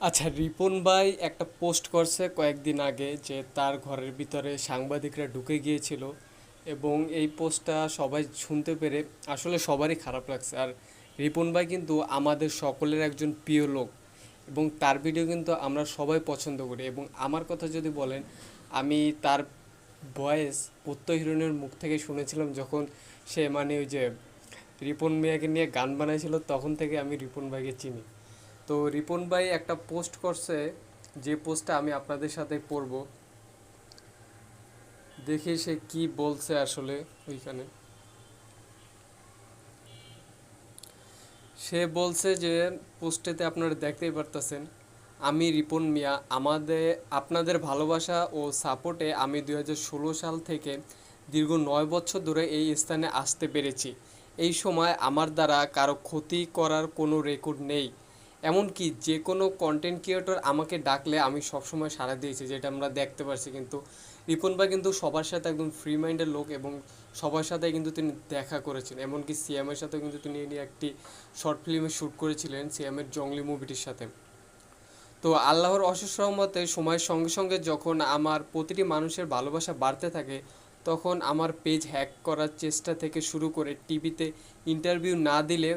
আচ্ছা রিপন ভাই একটা পোস্ট করছে কয়েকদিন আগে যে তার ঘরের ভিতরে সাংবাদিকরা ঢুকে গিয়েছিল এবং এই পোস্টটা সবাই শুনতে পেরে আসলে সবারই খারাপ লাগছে। আর রিপন ভাই কিন্তু আমাদের সকলের একজন প্রিয় লোক এবং তার ভিডিও কিন্তু আমরা সবাই পছন্দ করি এবং আমার কথা যদি বলেন, আমি তার ভয়েস প্রত্যয় হিরোইনের মুখ থেকে শুনেছিলাম যখন সে মানে ওই যে রিপন মিয়াকে নিয়ে গান বানাইছিল, তখন থেকে আমি রিপন ভাইকে চিনি। তো রিপন ভাই একটা পোস্ট করছে, যে পোস্টটা আমি আপনাদের সাথে পড়ব। দেখি সে কি বলছে আসলে ওইখানে। সে বলছে যে পোস্টেতে আপনারা দেখতেই পারতেছেন, আমি রিপন মিয়া, আমাদের, আপনাদের ভালোবাসা ও সাপোর্টে আমি দুই হাজার ষোলো সাল থেকে দীর্ঘ নয় বছর ধরে এই স্থানে আসতে পেরেছি। এই সময় আমার দ্বারা কারও ক্ষতি করার কোনো রেকর্ড নেই। এমনকি যে কোনো কন্টেন্ট ক্রিয়েটর আমাকে ডাকলে আমি সবসময় সাড়া দিয়েছি, যেটা আমরা দেখতে পারছি কিন্তু রিপন ভাই কিন্তু সবার সাথে একদম ফ্রি মাইন্ডের লোক এবং সবার সাথে কিন্তু তিনি দেখা করেছেন। এমনকি সিএমের সাথেও কিন্তু তিনি একটি শর্ট ফিল্মে শ্যুট করেছিলেন সিএমের জঙ্গলি মুভিটির সাথে। তো আল্লাহর অশেষ রহমতে সময়ের সঙ্গে সঙ্গে যখন আমার প্রতিটি মানুষের ভালোবাসা বাড়তে থাকে, তখন আমার পেজ হ্যাক করার চেষ্টা থেকে শুরু করে টিভিতে ইন্টারভিউ না দিলে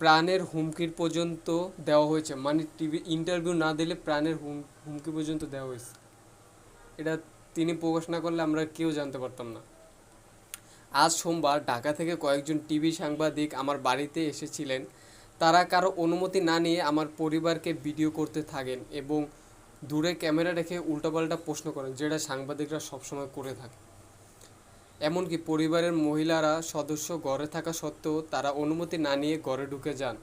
প্রাণের হুমকির পর্যন্ত দেওয়া হয়েছে। মানে টিভি ইন্টারভিউ না দিলে প্রাণের হুম, হুমকি পর্যন্ত দেওয়া হয়েছে। এটা তিনি প্রকাশ না করলে আমরা কেউ জানতে পারতাম না। আজ সোমবার ঢাকা থেকে কয়েকজন টিভি সাংবাদিক আমার বাড়িতে এসেছিলেন। তারা কারও অনুমতি না নিয়ে আমার পরিবারকে ভিডিও করতে থাকেন এবং দূরে ক্যামেরা রেখে উল্টাপাল্টা প্রশ্ন করেন, যেটা সাংবাদিকরা সবসময় করে থাকে। এমনকি পরিবারের মহিলারা সদস্য ঘরে থাকা সত্ত্বেও তারা অনুমতি না নিয়ে ঘরে ঢুকে যান।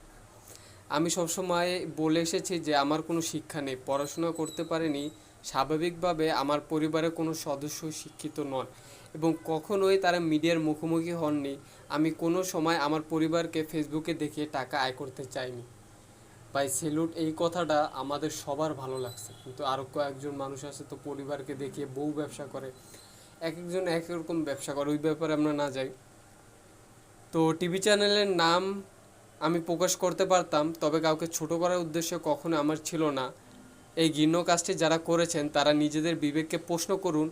আমি সবসময় বলে এসেছি যে আমার কোনো শিক্ষা নেই, পড়াশোনা করতে পারিনি। স্বাভাবিকভাবে আমার পরিবারের কোনো সদস্য শিক্ষিত নন এবং কখনোই তারা মিডিয়ার মুখোমুখি হননি। আমি কোনো সময় আমার পরিবারকে ফেসবুকে দেখিয়ে টাকা আয় করতে চাইনি। ভাই, সেলুট, এই কথাটা আমাদের সবার ভালো লাগছে। কিন্তু আরও কয়েকজন মানুষ আছে তো পরিবারকে দেখিয়ে বউ ব্যবসা করে। এক একজন এক রকম ব্যবসা করে, ওই ব্যাপারে আমরা না যাই। তো টিভি চ্যানেলের নাম আমি প্রকাশ করতে পারতাম, তবে কাউকে ছোট করার উদ্দেশ্য কখনো আমার ছিল না। এই ঘৃণ্য কাজটি যারা করেছেন, তারা নিজেদের বিবেককে প্রশ্ন করুন,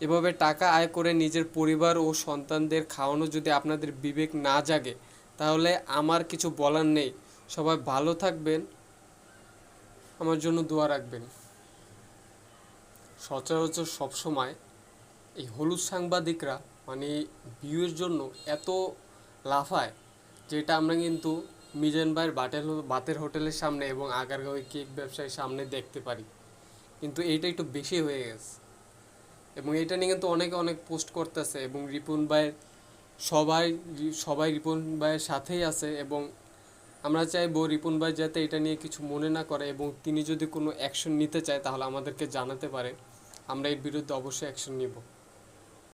এভাবে টাকা আয় করে নিজের পরিবার ও সন্তানদের খাওয়ানো যদি আপনাদের বিবেক না জাগে, তাহলে আমার কিছু বলার নেই। সবাই ভালো থাকবেন, আমার জন্য দোয়া রাখবেন। সচরাচর সবসময় এই হলুদ সাংবাদিকরা মানে ভিউয়ের জন্য এত লাফায়, যেটা আমরা কিন্তু মিজান ভাইয়ের বাটেল, বাতের হোটেলের সামনে এবং আগারগাঁওয়ে কেক ব্যবসায়ীর সামনে দেখতে পারি। কিন্তু এইটা একটু বেশি হয়ে গেছে। এবং এটা নিয়ে কিন্তু অনেকে অনেক পোস্ট করতেছে এবং রিপুন ভাইয়ের সবাই সবাই রিপুন ভাইয়ের সাথেই আছে এবং আমরা চাইব রিপুন ভাই যাতে এটা নিয়ে কিছু মনে না করে এবং তিনি যদি কোনো অ্যাকশন নিতে চায় তাহলে আমাদেরকে জানাতে পারে। আমরা এর বিরুদ্ধে অবশ্যই অ্যাকশন নিব।